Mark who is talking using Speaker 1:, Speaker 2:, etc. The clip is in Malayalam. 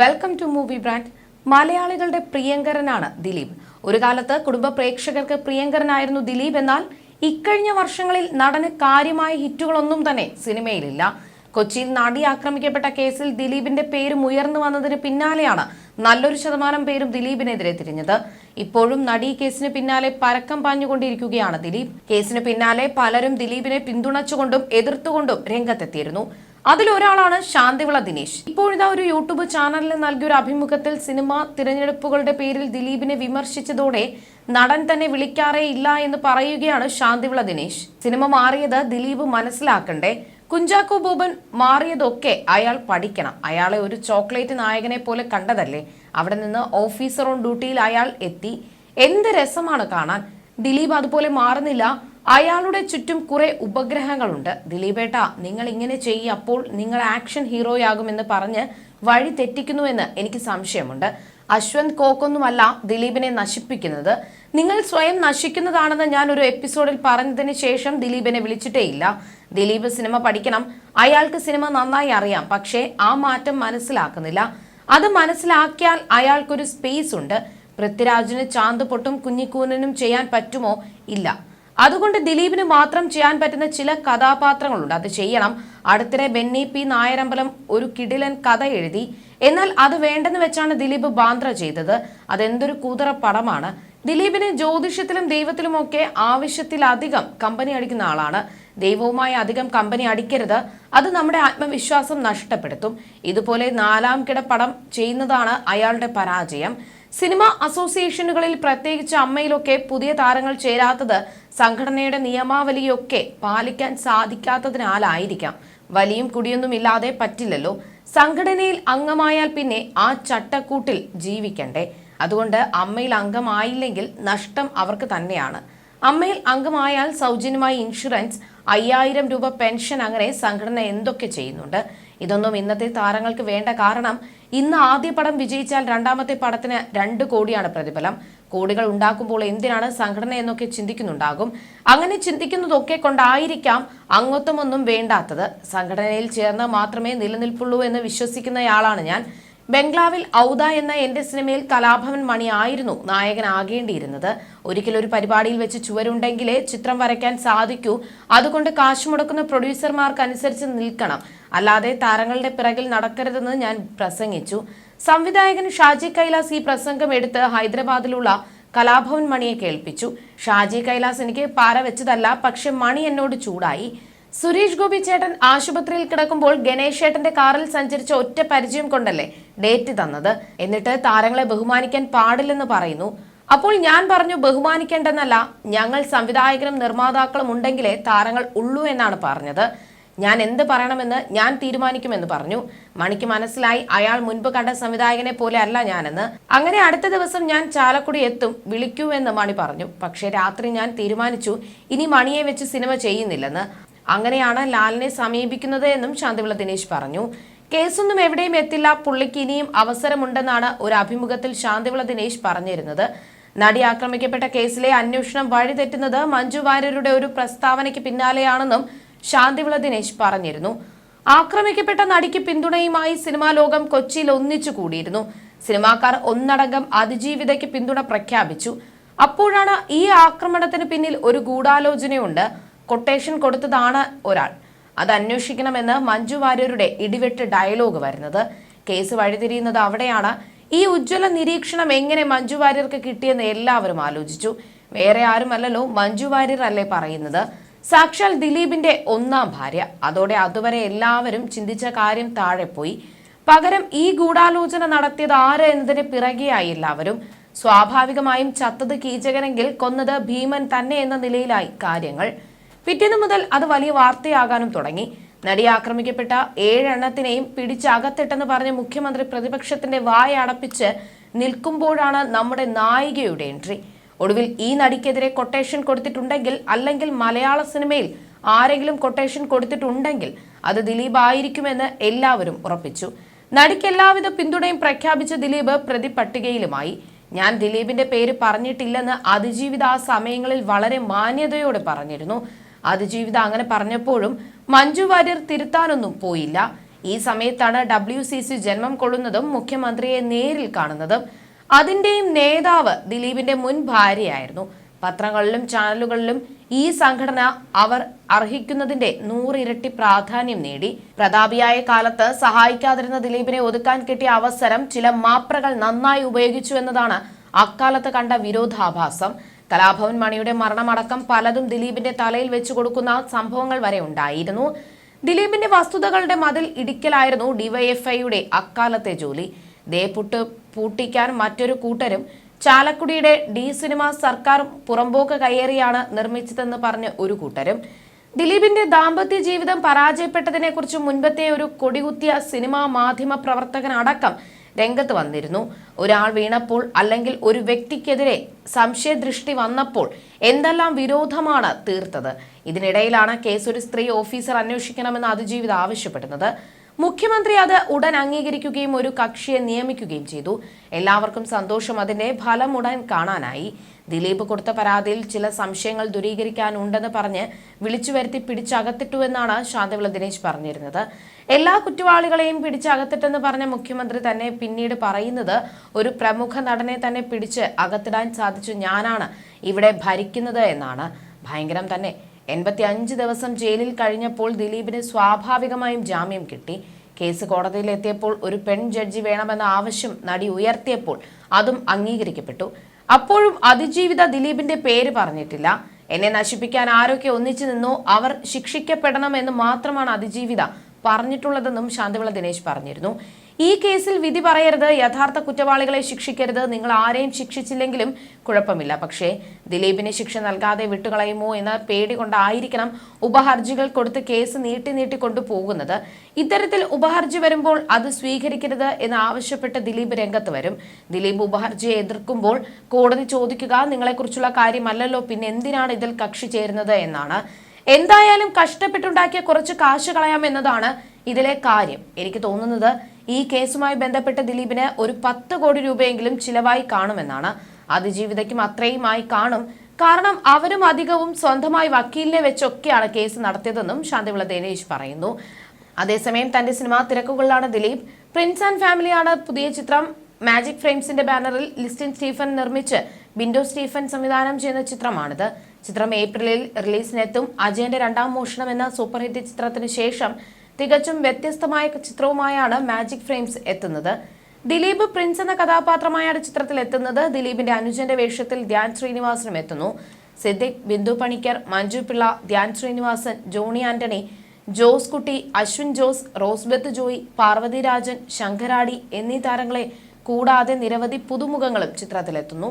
Speaker 1: വെൽക്കം ടു മൂവി ബ്രാൻഡ് മലയാളികളുടെ പ്രിയങ്കരനാണ് ദിലീപ്. ഒരു കാലത്ത് കുടുംബ പ്രേക്ഷകർക്ക് പ്രിയങ്കരനായിരുന്നു ദിലീപ് എന്നാൽ ഇക്കഴിഞ്ഞ വർഷങ്ങളിൽ നടന് കാര്യമായ ഹിറ്റുകളൊന്നും തന്നെ സിനിമയിലില്ല. കൊച്ചിയിൽ നടി ആക്രമിക്കപ്പെട്ട കേസിൽ ദിലീപിന്റെ പേരും ഉയർന്നു വന്നതിന് പിന്നാലെയാണ് നല്ലൊരു ശതമാനം പേരും ദിലീപിനെതിരെ തിരിഞ്ഞത്. ഇപ്പോഴും നടി കേസിന് പിന്നാലെ പരക്കം പാഞ്ഞുകൊണ്ടിരിക്കുകയാണ് ദിലീപ്. കേസിന് പിന്നാലെ പലരും ദിലീപിനെ പിന്തുണച്ചുകൊണ്ടും എതിർത്തുകൊണ്ടും രംഗത്തെത്തിയിരുന്നു. അതിലൊരാളാണ് ശാന്തിവിള ദിനേശ്. ഇപ്പോഴിതാ ഒരു യൂട്യൂബ് ചാനലിന് നൽകിയ ഒരു അഭിമുഖത്തിൽ സിനിമ തിരഞ്ഞെടുപ്പുകളുടെ പേരിൽ ദിലീപിനെ വിമർശിച്ചതോടെ നടൻ തന്നെ വിളിക്കാറേ ഇല്ല എന്ന് പറയുകയാണ് ശാന്തിവിള ദിനേശ്. സിനിമ മാറിയത് ദിലീപ് മനസ്സിലാക്കണ്ടേ? കുഞ്ചാക്കോ ബോബൻ മാറിയതൊക്കെ അയാൾ പഠിക്കണം. അയാളെ ഒരു ചോക്ലേറ്റ് നായകനെ പോലെ കണ്ടതല്ലേ? അവിടെ നിന്ന് ഓഫീസർ ഓൺ ഡ്യൂട്ടിയിൽ അയാൾ എത്തി. എന്ത് രസമാണ് കാണാൻ? ദിലീപ് അതുപോലെ മാറുന്നില്ല. അയാളുടെ ചുറ്റും കുറെ ഉപഗ്രഹങ്ങളുണ്ട്. ദിലീപേട്ട നിങ്ങൾ ഇങ്ങനെ ചെയ്യ അപ്പോൾ നിങ്ങൾ ആക്ഷൻ ഹീറോയാകുമെന്ന് പറഞ്ഞ് വഴി തെറ്റിക്കുന്നുവെന്ന് എനിക്ക് സംശയമുണ്ട്. അശ്വന്ത് കോക്കൊന്നുമല്ല ദിലീപിനെ നശിപ്പിക്കുന്നത്. നിങ്ങൾ സ്വയം നശിക്കുന്നതാണെന്ന് ഞാൻ ഒരു എപ്പിസോഡിൽ പറഞ്ഞതിന് ശേഷം ദിലീപിനെ വിളിച്ചിട്ടേയില്ല. ദിലീപ് സിനിമ പഠിക്കണം. അയാൾക്ക് സിനിമ നന്നായി അറിയാം പക്ഷേ ആ മാറ്റം മനസ്സിലാക്കുന്നില്ല. അത് മനസ്സിലാക്കിയാൽ അയാൾക്കൊരു സ്പേസ് ഉണ്ട്. പൃഥ്വിരാജിന് ചാന്ത് പൊട്ടും കുഞ്ഞിക്കൂനനും ചെയ്യാൻ പറ്റുമോ? ഇല്ല. അതുകൊണ്ട് ദിലീപിന് മാത്രം ചെയ്യാൻ പറ്റുന്ന ചില കഥാപാത്രങ്ങളുണ്ട്. അത് ചെയ്യണം. അടുത്തിടെ ബെന്നി പി നായരമ്പലം ഒരു കിടിലൻ കഥ എഴുതി. എന്നാൽ അത് വേണ്ടെന്ന് വെച്ചാണ് ദിലീപ് ബാന്ദ്ര ചെയ്തത്. അതെന്തൊരു കൂതറ പടമാണ്. ദിലീപിന് ജ്യോതിഷത്തിലും ദൈവത്തിലും ദൈവത്തിലുമൊക്കെ ആവശ്യത്തിലധികം കമ്പനി അടിക്കുന്ന ആളാണ്. ദൈവവുമായി അധികം കമ്പനി അടിക്കരുത്. അത് നമ്മുടെ ആത്മവിശ്വാസം നഷ്ടപ്പെടുത്തും. ഇതുപോലെ നാലാം കിട പടം ചെയ്യുന്നതാണ് അയാളുടെ പരാജയം. സിനിമ അസോസിയേഷനുകളിൽ പ്രത്യേകിച്ച് അമ്മയിലൊക്കെ പുതിയ താരങ്ങൾ ചേരാത്തത് സംഘടനയുടെ നിയമാവലിയൊക്കെ പാലിക്കാൻ സാധിക്കാത്തതിനാലായിരിക്കാം. വലിയും കുടിയൊന്നും ഇല്ലാതെ പറ്റില്ലല്ലോ. സംഘടനയിൽ അംഗമായാൽ പിന്നെ ആ ചട്ടക്കൂട്ടിൽ ജീവിക്കണ്ടേ? അതുകൊണ്ട് അമ്മയിൽ അംഗമായില്ലെങ്കിൽ നഷ്ടം അവർക്ക് തന്നെയാണ്. അമ്മയിൽ അംഗമായാൽ സൗജന്യമായി ഇൻഷുറൻസ് അയ്യായിരം രൂപ പെൻഷൻ അങ്ങനെ സംഘടന എന്തൊക്കെ ചെയ്യുന്നുണ്ട്? ഇതൊന്നും ഇന്നത്തെ താരങ്ങൾക്ക് വേണ്ട കാരണം ഇന്ന് ആദ്യ പടം വിജയിച്ചാൽ രണ്ടാമത്തെ പടത്തിന് രണ്ട് കോടിയാണ് പ്രതിഫലം. കോടികൾ ഉണ്ടാക്കുമ്പോൾ എന്തിനാണ് സംഘടന എന്നൊക്കെ ചിന്തിക്കുന്നുണ്ടാകും. അങ്ങനെ ചിന്തിക്കുന്നതൊക്കെ കൊണ്ടായിരിക്കാം അംഗത്വമൊന്നും വേണ്ടാത്തത്. സംഘടനയിൽ ചേർന്ന് മാത്രമേ നിലനിൽപ്പുള്ളൂ എന്ന് വിശ്വസിക്കുന്നയാളാണ് ഞാൻ. ബംഗ്ലാവിൽ ഔദ എന്ന എന്റെ സിനിമയിൽ കലാഭവൻ മണി ആയിരുന്നു നായകനാകേണ്ടിയിരുന്നത്. ഒരിക്കലും ഒരു പരിപാടിയിൽ വെച്ച് ചുവരുണ്ടെങ്കിലേ ചിത്രം വരയ്ക്കാൻ സാധിക്കൂ. അതുകൊണ്ട് കാശ് മുടക്കുന്ന പ്രൊഡ്യൂസർമാർക്ക് അനുസരിച്ച് നിൽക്കണം. അല്ലാതെ താരങ്ങളുടെ പിറകിൽ നടക്കരുതെന്ന് ഞാൻ പ്രസംഗിച്ചു. സംവിധായകൻ ഷാജി കൈലാസ് ഈ പ്രസംഗം എടുത്ത് ഹൈദരാബാദിലുള്ള കലാഭവൻ മണിയെ കേൾപ്പിച്ചു. ഷാജി കൈലാസ് എനിക്ക് പാര വെച്ചതല്ല പക്ഷെ മണി എന്നോട് ചൂടായി. സുരേഷ് ഗോപി ചേട്ടൻ ആശുപത്രിയിൽ കിടക്കുമ്പോൾ ഗണേഷ് ചേട്ടന്റെ കാറിൽ സഞ്ചരിച്ച ഒറ്റ പരിചയം കൊണ്ടല്ലേ ഡേറ്റ് തന്നത്? എന്നിട്ട് താരങ്ങളെ ബഹുമാനിക്കാൻ പാടില്ലെന്ന് പറയുന്നു. അപ്പോൾ ഞാൻ പറഞ്ഞു ബഹുമാനിക്കേണ്ടെന്നല്ല ഞങ്ങൾ സംവിധായകനും നിർമ്മാതാക്കളും ഉണ്ടെങ്കിലേ താരങ്ങൾ ഉള്ളൂ എന്നാണ് പറഞ്ഞത്. ഞാൻ എന്ത് പറയണമെന്ന് ഞാൻ തീരുമാനിക്കുമെന്ന് പറഞ്ഞു. മണിക്ക് മനസ്സിലായി അയാൾ മുൻപ് കണ്ട സംവിധായകനെ പോലെ അല്ല ഞാനെന്ന്. അങ്ങനെ അടുത്ത ദിവസം ഞാൻ ചാലക്കുടി എത്തും വിളിക്കൂ എന്ന് മണി പറഞ്ഞു. പക്ഷേ രാത്രി ഞാൻ തീരുമാനിച്ചു ഇനി മണിയെ വെച്ച് സിനിമ ചെയ്യുന്നില്ലെന്ന്. അങ്ങനെയാണ് ലാലിനെ സമീപിക്കുന്നത് എന്നും ശാന്തിവിള ദിനേശ് പറഞ്ഞു. കേസൊന്നും എവിടെയും എത്തില്ല പുള്ളിക്ക് ഇനിയും അവസരമുണ്ടെന്നാണ് ഒരു അഭിമുഖത്തിൽ ശാന്തിവിള ദിനേശ് പറഞ്ഞിരുന്നത്. നടി ആക്രമിക്കപ്പെട്ട കേസിലെ അന്വേഷണം വഴിതെറ്റുന്നത് മഞ്ജു വാര്യരുടെ ഒരു പ്രസ്താവനയ്ക്ക് പിന്നാലെയാണെന്നും ശാന്തിവിള ദിനേശ് പറഞ്ഞിരുന്നു. ആക്രമിക്കപ്പെട്ട നടിക്ക് പിന്തുണയുമായി സിനിമാ ലോകം കൊച്ചിയിൽ ഒന്നിച്ചു കൂടിയിരുന്നു. സിനിമാക്കാർ ഒന്നടങ്കം അതിജീവിതയ്ക്ക് പിന്തുണ പ്രഖ്യാപിച്ചു. അപ്പോഴാണ് ഈ ആക്രമണത്തിന് പിന്നിൽ ഒരു ഗൂഢാലോചനയുണ്ട്. കൊട്ടേഷൻ കൊടുത്തതാണ് ഒരാൾ. അത് അന്വേഷിക്കണമെന്ന് മഞ്ജു വാര്യരുടെ ഇടിവെട്ട് ഡയലോഗ് വരുന്നത്. കേസ് വഴിതിരിയുന്നത് അവിടെയാണ്. ഈ ഉജ്ജ്വല നിരീക്ഷണം എങ്ങനെ മഞ്ജു വാര്യർക്ക് കിട്ടിയെന്ന് എല്ലാവരും ആലോചിച്ചു. വേറെ ആരുമല്ലല്ലോ മഞ്ജു വാര്യർ അല്ലേ പറയുന്നത്. സാക്ഷാൽ ദിലീപിന്റെ ഒന്നാം ഭാര്യ. അതോടെ അതുവരെ എല്ലാവരും ചിന്തിച്ച കാര്യം താഴെ പോയി. പകരം ഈ ഗൂഢാലോചന നടത്തിയത് ആര് എന്നതിന് പിറകെയായി എല്ലാവരും. സ്വാഭാവികമായും ചത്തത് കീചകനെങ്കിൽ കൊന്നത് ഭീമൻ തന്നെ എന്ന നിലയിലായി കാര്യങ്ങൾ. പിറ്റേന്ന് മുതൽ അത് വലിയ വാർത്തയാകാനും തുടങ്ങി. നടി ആക്രമിക്കപ്പെട്ട ഏഴെണ്ണത്തിനെയും പിടിച്ചകത്തിട്ടെന്ന് പറഞ്ഞ് മുഖ്യമന്ത്രി പ്രതിപക്ഷത്തിന്റെ വായ അടപ്പിച്ച് നിൽക്കുമ്പോഴാണ് നമ്മുടെ നായികയുടെ എൻട്രി. ഒടുവിൽ ഈ നടിക്കെതിരെ കൊട്ടേഷൻ കൊടുത്തിട്ടുണ്ടെങ്കിൽ അല്ലെങ്കിൽ മലയാള സിനിമയിൽ ആരെങ്കിലും കൊട്ടേഷൻ കൊടുത്തിട്ടുണ്ടെങ്കിൽ അത് ദിലീപ് ആയിരിക്കുമെന്ന് എല്ലാവരും ഉറപ്പിച്ചു. നടിക്ക് എല്ലാവിധ പിന്തുണയും പ്രഖ്യാപിച്ച ദിലീപ് പ്രതി പട്ടികയിലുമായി. ഞാൻ ദിലീപിന്റെ പേര് പറഞ്ഞിട്ടില്ലെന്ന് അതിജീവിത ആ സമയങ്ങളിൽ വളരെ മാന്യതയോടെ പറഞ്ഞിരുന്നു. അതിജീവിത അങ്ങനെ പറഞ്ഞപ്പോഴും മഞ്ജു വാര്യർ തിരുത്താനൊന്നും പോയില്ല. ഈ സമയത്താണ് ഡബ്ല്യു സി സി ജന്മം കൊള്ളുന്നതും മുഖ്യമന്ത്രിയെ നേരിൽ കാണുന്നതും. അതിന്റെയും നേതാവ് ദിലീപിന്റെ മുൻ ഭാര്യയായിരുന്നു. പത്രങ്ങളിലും ചാനലുകളിലും ഈ സംഘടന അവർ അർഹിക്കുന്നതിന്റെ നൂറിരട്ടി പ്രാധാന്യം നേടി. പ്രതാപിയായ കാലത്ത് സഹായിക്കാതിരുന്ന ദിലീപിനെ ഒതുക്കാൻ കിട്ടിയ അവസരം ചില മാപ്രകൾ നന്നായി ഉപയോഗിച്ചു എന്നതാണ് അക്കാലത്ത് കണ്ട വിരോധാഭാസം. കലാഭവൻ മണിയുടെ മരണമടക്കം പലതും ദിലീപിന്റെ തലയിൽ വെച്ചു കൊടുക്കുന്ന സംഭവങ്ങൾ വരെ ഉണ്ടായിരുന്നു. ദിലീപിന്റെ വസ്തുതകളുടെ മതിൽ ഇടിക്കലായിരുന്നു ഡിവൈഎഫ്ഐയുടെ അക്കാലത്തെ ജോലി. ദേ പുട്ട് പൂട്ടിക്കാൻ മറ്റൊരു കൂട്ടരും ചാലക്കുടിയുടെ ഡി സിനിമ സർക്കാർ പുറമ്പോക്ക് കയ്യേറിയാണ് നിർമ്മിച്ചതെന്ന് പറഞ്ഞ് ഒരു കൂട്ടരും. ദിലീപിന്റെ ദാമ്പത്യ ജീവിതം പരാജയപ്പെട്ടതിനെ കുറിച്ച് മുൻപത്തെ ഒരു കൊടികുത്തിയ സിനിമാ മാധ്യമ പ്രവർത്തകൻ അടക്കം രംഗത്ത് വന്നിരുന്നു. ഒരാൾ വീണപ്പോൾ അല്ലെങ്കിൽ ഒരു വ്യക്തിക്കെതിരെ സംശയദൃഷ്ടി വന്നപ്പോൾ എന്തെല്ലാം വിരോധമാണ് തീർത്തത്? ഇതിനിടയിലാണ് കേസ് ഒരു സ്ത്രീ ഓഫീസർ അന്വേഷിക്കണമെന്ന് അതിജീവിത ആവശ്യപ്പെടുന്നത്. മുഖ്യമന്ത്രി അത് ഉടൻ അംഗീകരിക്കുകയും ഒരു കക്ഷിയെ നിയമിക്കുകയും ചെയ്തു. എല്ലാവർക്കും സന്തോഷം അതിന്റെ ഫലം ഉടൻ കാണാനായി. ദിലീപ് കൊടുത്ത പരാതിയിൽ ചില സംശയങ്ങൾ ദൂരീകരിക്കാനുണ്ടെന്ന് പറഞ്ഞ് വിളിച്ചു വരുത്തി പിടിച്ചകത്തിട്ടുവെന്നാണ് ശാന്തവിള ദിനേശ് പറഞ്ഞിരുന്നത്. എല്ലാ കുറ്റവാളികളെയും പിടിച്ചകത്തിട്ടെന്ന് പറഞ്ഞ മുഖ്യമന്ത്രി തന്നെ പിന്നീട് പറയുന്നത് ഒരു പ്രമുഖ നടനെ തന്നെ പിടിച്ച് അകത്തിടാൻ സാധിച്ചു ഞാനാണ് ഇവിടെ ഭരിക്കുന്നത് എന്നാണ്. ഭയങ്കരം തന്നെ എൺപത്തി അഞ്ച് ദിവസം ജയിലിൽ കഴിഞ്ഞപ്പോൾ ദിലീപിന് സ്വാഭാവികമായും ജാമ്യം കിട്ടി. കേസ് കോടതിയിൽ എത്തിയപ്പോൾ ഒരു പെൺ ജഡ്ജി വേണമെന്ന ആവശ്യം നടി ഉയർത്തിയപ്പോൾ അതും അംഗീകരിക്കപ്പെട്ടു. അപ്പോഴും അതിജീവിത ദിലീപിന്റെ പേര് പറഞ്ഞിട്ടില്ല. എന്നെ നശിപ്പിക്കാൻ ആരൊക്കെ ഒന്നിച്ചു നിന്നോ അവർ ശിക്ഷിക്കപ്പെടണം എന്ന് മാത്രമാണ് അതിജീവിത പറഞ്ഞിട്ടുള്ളതെന്നും ശാന്തിവിള ദിനേശ് പറഞ്ഞിരുന്നു. ഈ കേസിൽ വിധി പറയരുത് യഥാർത്ഥ കുറ്റവാളികളെ ശിക്ഷിക്കരുത് നിങ്ങൾ ആരെയും ശിക്ഷിച്ചില്ലെങ്കിലും കുഴപ്പമില്ല. പക്ഷേ ദിലീപിന് ശിക്ഷ നൽകാതെ വിട്ടുകളയുമോ എന്ന പേടി കൊണ്ടായിരിക്കണം ഉപഹർജികൾ കൊടുത്ത് കേസ് നീട്ടി നീട്ടി കൊണ്ടുപോകുന്നത്. ഇത്തരത്തിൽ ഉപഹർജി വരുമ്പോൾ അത് സ്വീകരിക്കരുത് എന്ന് ആവശ്യപ്പെട്ട് ദിലീപ് രംഗത്ത് വരും. ദിലീപ് ഉപഹർജിയെ എതിർക്കുമ്പോൾ കോടതി ചോദിക്കുക നിങ്ങളെക്കുറിച്ചുള്ള കാര്യമല്ലല്ലോ പിന്നെ എന്തിനാണ് ഇതിൽ കക്ഷി ചേരുന്നത് എന്നാണ്. എന്തായാലും കഷ്ടപ്പെട്ടുണ്ടാക്കിയ കുറച്ച് കാശ് കളയാം എന്നതാണ് ഇതിലെ കാര്യം. എനിക്ക് തോന്നുന്നത് ഈ കേസുമായി ബന്ധപ്പെട്ട് ദിലീപിന് ഒരു പത്ത് കോടി രൂപയെങ്കിലും ചിലവായി കാണുമെന്നാണ്. അതിജീവിതയ്ക്കും അത്രയുമായി കാണും. കാരണം അവരും അധികവും സ്വന്തമായി വക്കീലിനെ വെച്ചൊക്കെയാണ് കേസ് നടത്തിയതെന്നും ശാന്തിവിള ദിനേശ് പറയുന്നു. അതേസമയം തന്റെ സിനിമാ തിരക്കുകളിലാണ് ദിലീപ്. പ്രിൻസ് ആൻഡ് ഫാമിലിയാണ് പുതിയ ചിത്രം. മാജിക് ഫ്രെയിംസിന്റെ ബാനറിൽ ലിസ്റ്റിൻ സ്റ്റീഫൻ നിർമ്മിച്ച് ബിൻഡോ സ്റ്റീഫൻ സംവിധാനം ചെയ്യുന്ന ചിത്രമാണിത്. ചിത്രം ഏപ്രിലിൽ റിലീസിനെത്തും. അജയന്റെ രണ്ടാം മോഷണം എന്ന സൂപ്പർ ഹിറ്റ് ചിത്രത്തിന് ശേഷം തികച്ചും വ്യത്യസ്തമായ ചിത്രവുമായാണ് മാജിക് ഫ്രെയിംസ് എത്തുന്നത്. ദിലീപ് പ്രിൻസ് എന്ന കഥാപാത്രമായാണ് ചിത്രത്തിൽ എത്തുന്നത്. ദിലീപിന്റെ അനുജന്റെ വേഷത്തിൽ ധ്യാൻ ശ്രീനിവാസനും എത്തുന്നു. സിദ്ദിഖ് ബിന്ദു പണിക്കർ മഞ്ജു പിള്ള ധ്യാൻ ശ്രീനിവാസൻ ജോണി ആന്റണി ജോസ് കുട്ടി അശ്വിൻ ജോസ് റോസ്ബത്ത് ജോയി പാർവതി രാജൻ ശങ്കരാടി എന്നീ താരങ്ങളെ കൂടാതെ നിരവധി പുതുമുഖങ്ങളും ചിത്രത്തിലെത്തുന്നു.